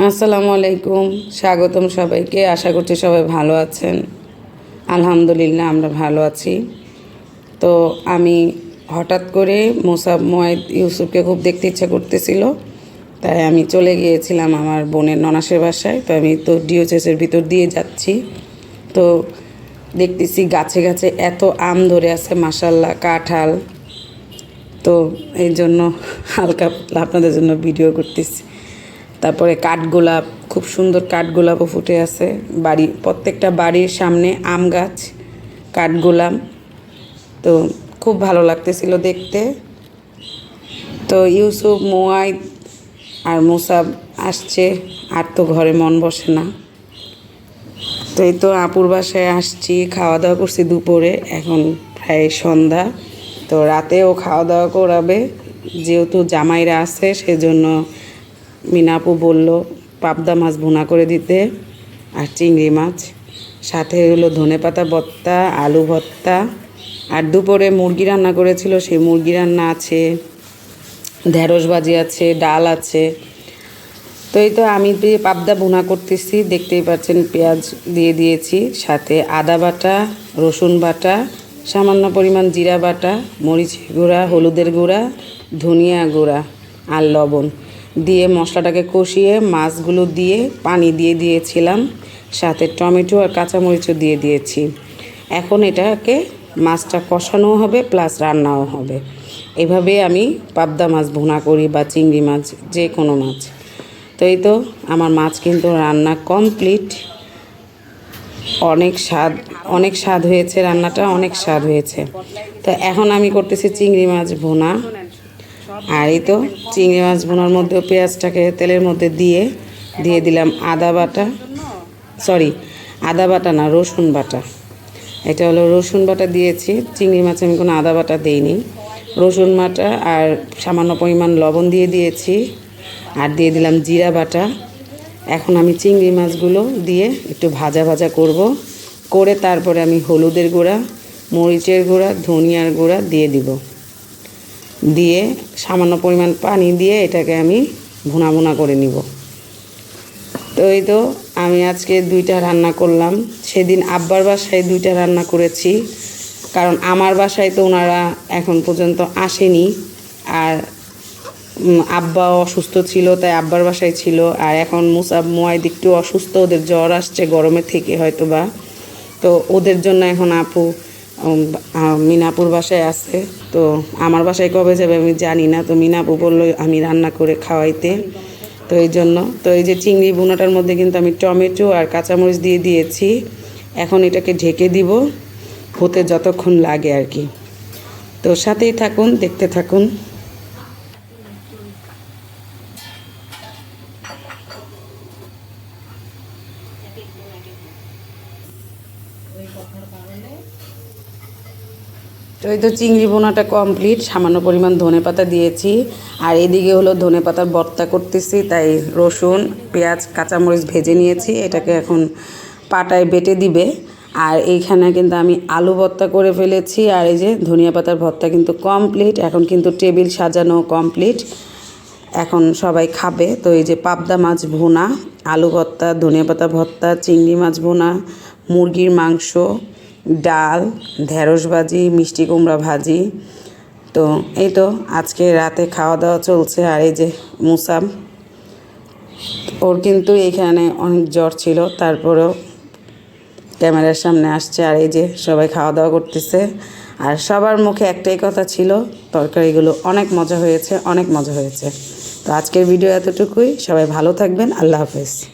আসসালামু আলাইকুম। স্বাগতম সবাইকে। আশা করছি সবাই ভালো আছেন। আলহামদুলিল্লাহ, আমরা ভালো আছি। তো আমি হঠাৎ করে মোসাব মোয়াইদ ইউসুফকে খুব দেখতে ইচ্ছা করতেছিল। তাই আমি চলে গিয়েছিলাম আমার বোনের ননাসের বাসায়। তো আমি তো ডিওচেসের ভিতর দিয়ে যাচ্ছি। তো দেখতেছি গাছে গাছে এত আম ধরে আছে মাসাল্লাহ কাঁঠাল। তো এই জন্য হালকা আপনাদের জন্য ভিডিও করতেছি। তারপরে কাঠগোলাপ, খুব সুন্দর কাঠগোলাপও ফুটে আছে। বাড়ি, প্রত্যেকটা বাড়ির সামনে আম গাছ, কাঠগোলাপ। তো খুব ভালো লাগতেছিল দেখতে। তো ইউসুফ মোয়াইদ আর মুসাব আসছে, আর তো ঘরে মন বসে না। তো এই তো আপুর বাসায় আসছি খাওয়া দাওয়া করছি দুপুরে, এখন প্রায় সন্ধ্যা। তো রাতেও খাওয়া দাওয়া করাবে, যেহেতু জামাইরা আছে, সেজন্য মিনাপু বলল, পাবদা মাছ ভুনা করে দিতে আর চিংড়ি মাছ। সাথে হলো ধনে পাতা ভর্তা, আলু ভর্তা। আর দুপুরে মুরগি রান্না করেছিল, সেই মুরগি রান্না আছে, ঢেঁড়স ভাজি আছে, ডাল আছে। তো এই তো আমি পাবদা ভুনা করতেছি, দেখতেই পাচ্ছেন পেঁয়াজ দিয়ে দিয়েছি। সাথে আদা বাটা, রসুন বাটা, সামান্য পরিমাণ জিরা বাটা মরিচ গুঁড়া, হলুদের গুঁড়া, ধনিয়া গুঁড়া আর লবণ। দিয়ে মশলাটাকে কষিয়ে, মাছগুলো দিয়ে পানি দিয়ে দিয়েছিলাম, সাথে টমেটো আর কাঁচামরিচও দিয়ে দিয়েছি। এখন এটাকে মাছটা কষানো হবে প্লাস রান্নাও হবে। এভাবে আমি পাবদা মাছ, ভুনা করি বা চিংড়ি মাছ, যে কোনো মাছ। তো এই তো, আমার মাছ কিন্তু রান্না কমপ্লিট অনেক স্বাদ অনেক স্বাদ হয়েছে রান্নাটা, অনেক স্বাদ হয়েছে। তো এখন আমি করতেছি চিংড়ি মাছ, ভুনা। আর এই তো চিংড়ি মাছ ভুনার মধ্যে পেঁয়াজটাকে তেলের মধ্যে দিয়ে দিয়ে দিলাম আদা বাটা। সরি আদা বাটা না, রসুন বাটা। এটা হলো রসুন বাটা দিয়েছি। চিংড়ি মাছে আমি কোনো আদা বাটা দিইনি। রসুন বাটা আর সামান্য পরিমাণ লবণ দিয়ে দিয়েছি। আর দিয়ে দিলাম জিরা বাটা। এখন আমি চিংড়ি মাছগুলো দিয়ে একটু ভাজা ভাজা করব। করে তারপরে আমি হলুদের গুঁড়া, মরিচের গুঁড়া, ধনিয়ার গুঁড়া দিয়ে দিব। দিয়ে সামান্য পরিমাণ পানি দিয়ে এটাকে আমি ভুনা ভুনা করে নিব। তো এই তো আমি আজকে দুইটা রান্না করলাম। সেদিন আব্বার বাসায় দুইটা রান্না করেছি। কারণ আমার বাসায় তো ওনারা এখন পর্যন্ত আসেনি। আর আব্বা অসুস্থ ছিল, তাই আব্বার বাসায় ছিল। আর এখন মুসাব মোয়াইদ একটু অসুস্থ, ওদের জ্বর আসছে গরমে থেকে হয়তো বা তো ওদের জন্য এখন আপু মিনাপুর বাসায় আছে। তো আমার বাসায় কবে যাবে আমি জানি না। তো মিনাপু বলল আমি রান্না করে খাওয়াইতে। তো এই জন্য, তো এই যে চিংড়ি বুনাটার মধ্যে কিন্তু আমি টমেটো আর কাঁচামরিচ দিয়ে দিয়েছি। এখন এটাকে ঢেকে দিব, হতে যতক্ষণ লাগে আর কি। তো সাথেই থাকুন, দেখতে থাকুন। তো এই তো চিংড়ি বোনাটা কমপ্লিট সামান্য পরিমাণ ধনে পাতা দিয়েছি। আর এদিকে হলো ধনে পাতার ভর্তা করতেছি, তাই রসুন, পেঁয়াজ, কাঁচামরিচ ভেজে নিয়েছি, এটাকে এখন পাটায় বেটে দিবে। আর এইখানে কিন্তু আমি আলু ভর্তা করে ফেলেছি, আর এই যে ধনিয়া পাতার ভর্তা কিন্তু কমপ্লিট এখন কিন্তু টেবিল সাজানো কমপ্লিট এখন সবাই খাবে, তো এই যে পাবদা মাছ ভুনা, আলু ভর্তা, ধনিয়া পাতা ভর্তা, চিংড়ি মাছ ভুনা, মুরগির মাংস ডাল, ঢেঁড়স ভাজি, মিষ্টি কুমড়া ভাজি। তো এই তো আজকে রাতে খাওয়া দাওয়া চলছে আর এই যে মুসাম ওর কিন্তু এখানে অনেক জ্বর ছিল, তারপরেও ক্যামেরার সামনে আসছে আর এই যে সবাই খাওয়া দাওয়া করতেছে। আর সবার মুখে একটাই কথা ছিল, তরকারিগুলো অনেক মজা হয়েছে, অনেক মজা হয়েছে। তো আজকের ভিডিও এতটুকুই, সবাই ভালো থাকবেন, আল্লাহ হাফেজ।